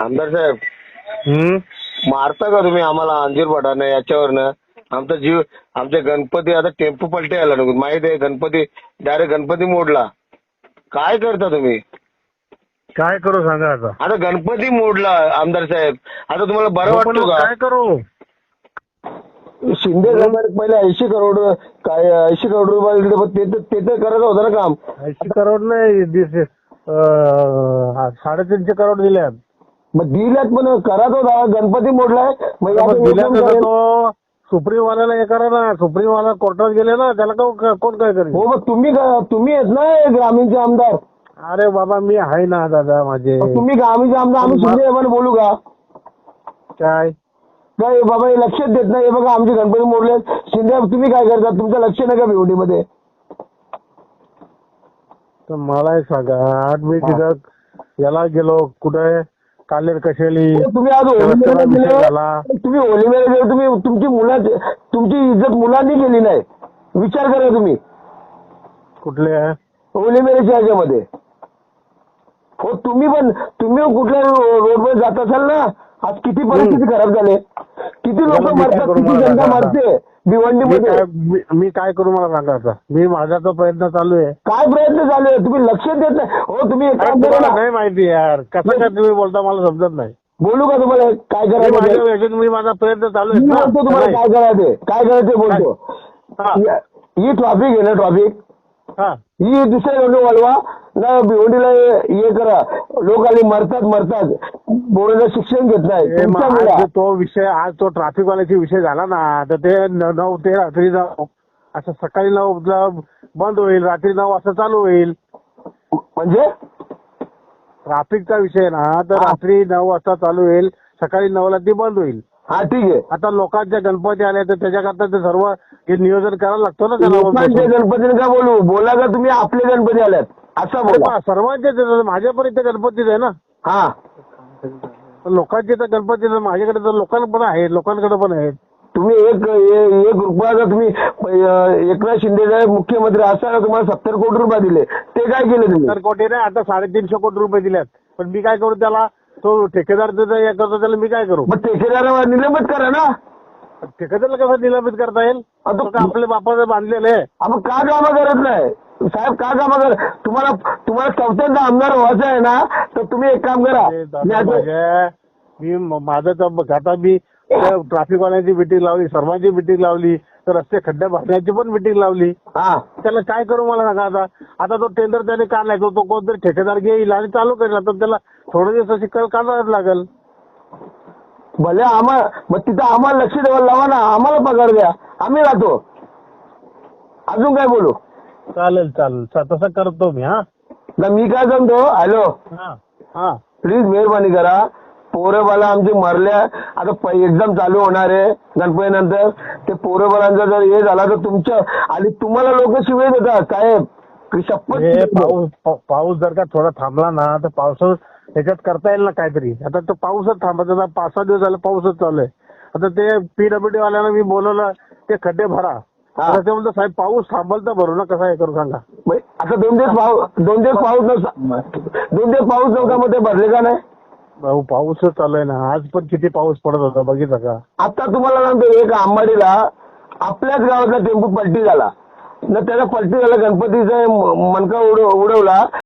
आमदार साहेब. हम्म? मारता का तुम्ही आम्हाला अंजीर पटाने याच्यावरनं? आमचा जीव आमचे गणपती आता टेम्पो पलटे आला नको माहीत आहे गणपती डायरेक्ट गणपती मोडला. काय करता तुम्ही? काय करू सांगा आता? आता गणपती मोडला आमदार साहेब. आता तुम्हाला बरं वाटतो काय का? करू? शिंदे पहिले ऐंशी करोड काय ऐंशी करोड रुपये दिले पण ते तर- ते तर करत होतं ना काम. ऐंशी करोड नाही अं, साडेतीनशे करोड दिल्यात मग दिल्यात पण करत होता गणपती मोडलाय मग मग. तो. सुप्रीम वाल्याला हे करा ना. सुप्रीम वाला कोर्टात गेले ना त्याला का- कोण काय करेल? हो मग तुम्ही तुम्ही आहेत ना हे ग्रामीणचे आमदार. अरे बाबा मी आहे ना दादा माझे. मग तुम्ही ग्रामीणचे आमदार आम्ही साहेबांना बोलू का? काय? काय बाबा हे लक्षात देत नाही. हे बघा आमचे गणपती मोडले शिंदे तुम्ही काय करता तुमचं लक्ष नाही का भिवंडीमध्ये. तर मला एक सांगा. आज मी तिथं याला गेलो. कुठे कालेर कशेली तुम्ही आज विषय झाला. गेले? तुम्ही होळी गेले तुम्ही तुमची मुलं तुमची इज्जत मुलांनी केली नाही. विचार करा तुम्ही. कुठले? होळी मेरेच्या ह्याच्यामध्ये. हो तुम्ही पण तुम्ही कुठल्या रोडवर जात असाल ना आज किती परिस्थिती खराब झाली. किती लोक याला मी काय मरतात करू किती मला जनता सांगा? मरते? भिवंडीमध्ये? काय मी- मी काय करू मला सांगा आता? मी माझा तो प्रयत्न चालू आहे. काय प्रयत्न चालू आहे? तुम्ही लक्ष देत नाही. हो तुम्ही एक अरे काम करा तुम्हाला ना. नाही माहिती यार. कसं काय तुम्ही बोलता मला समजत नाही. बोलू का तुम्हाला? काय मी करायचं माझ्या ते? याच्यात मी माझा प्रयत्न चालू मी आहे ना. बोलतो तुम्हाला नाही. काय करायचं काय करायचं ते बोलतो. हा. ही ट्रॉफिक आहे ना ट्रॉफिक हा. ही दुसऱ्या रोड वळवा ना भिवंडीला हे हे करा. लोक आली मरतात मरतात. बोर्डाचं शिक्षण घेत नाही. मग आज तो विषय आज तो ट्रॅफिक वाल्याचा विषय झाला ना तर ते न- नऊ ते रात्री नऊ असं सकाळी नऊ ला बंद होईल रात्री नऊ वाजता चालू होईल. म्हणजे? ट्रॅफिकचा विषय ना तर हा. रात्री नऊ वाजता चालू होईल सकाळी नऊला ती बंद होईल. हा ठीक आहे. आता लोकांच्या गणपती आले तर त्याच्याकरता ते सर्व हे नियोजन करायला लागतो ना त्याला लोकांचे गणपतीने का बोलू? बोला का तुम्ही आपले गणपती आल्यात? असं बोला. बा, सर्वांचेच आहेत. माझ्या पण इथे गणपतीच आहे ना. हा. तर लोकांचे तर गणपती तर माझ्याकडे तर लोकांकडे पण आहेत लोकांकडे पण आहेत. तुम्ही एक ए- एक रुपयाचा तुम्ही अं, एकनाथ शिंदे साहेब मुख्यमंत्री असताना तुम्हाला सत्तर कोटी रुपये दिले. ते काय केले तुम्ही? तर कोटी नाही आता साडेतीनशे कोटी रुपये दिल्यात पण मी काय करू त्याला? तो ठेकेदार जो हे करतो त्याला मी काय करू? मग ठेकेदारावर निलंबित करा ना. ठेकेदारला कसं निलंबित करता येईल? आता- तो काय आपल्या बापाचं बांधलेलं आहे. आपण का कामं करत नाही? साहेब का कामं करत तुम्हाला तुम्हाला चौथ्यांदा आमदार व्हायचं आहे ना तर तुम्ही एक काम करा. अरे दादा मी आता- माझ्या- मी म- माझं तर आता मी ट्रॅफिकवाल्यांची मिटिंग लावली सर्वांची मिटिंग लावली तर रस्ते खड्डे भरण्याची पण मिटिंग लावली. हा. त्याला काय करू मला सांगा आता? आता तो टेंडर त्याने का नाही तो तो कोणतरी ठेकेदार घेईल आणि चालू करेल. आता त्याला थोडे दिवस शिकायला काढावंच लागेल? भले आम्हाला मग तिथं आम्हाला लक्ष द्यावं लावा ना. आम्हाला पगार द्या. आम्ही राहतो. अजून काय बोलू? चालेल चालेल. च- तसं करतो मी हा. ना मी काय सांगतो? हॅलो. हा. हा. प्लीज मेहरबानी करा. पोरबाला आमचे मरल्या आता एक्झाम चालू होणार आहे गणपतीनंतर. ते पोरबालांचा जर हे झाला तर तुमच्या आणि तुम्हाला लोक शिवाय देतात साहेब. शपथ हे पाऊस पा- पाऊस जर का थोडा थांबला ना तर पावसात त्याच्यात करता येईल ना काहीतरी. आता तो पाऊसच थांबत आता पाच सहा दिवस झाले पाऊसच चालू आहे. आता ते पीडब्ल्यूडी वाल्यानं मी बोलवलं ते खड्डे भरा. हा. ते म्हणतो साहेब पाऊस थांबल तर भरू ना कसं हे करू सांगा. आता दोन दिवस पाऊस दोन दिवस पाऊस नव्हता दोन दिवस पाऊस नव्हता मग ते भरले का नाही? भाऊ पाऊसच चालू आहे ना. आज पण किती पाऊस पडत होता बघितलं का? आता तुम्हाला सांगतो एक आंबाडीला आपल्याच गावातला टेम्पो पलटी झाला. न त्याला पलटी झाला गणपतीचा मनका उड- उडवला.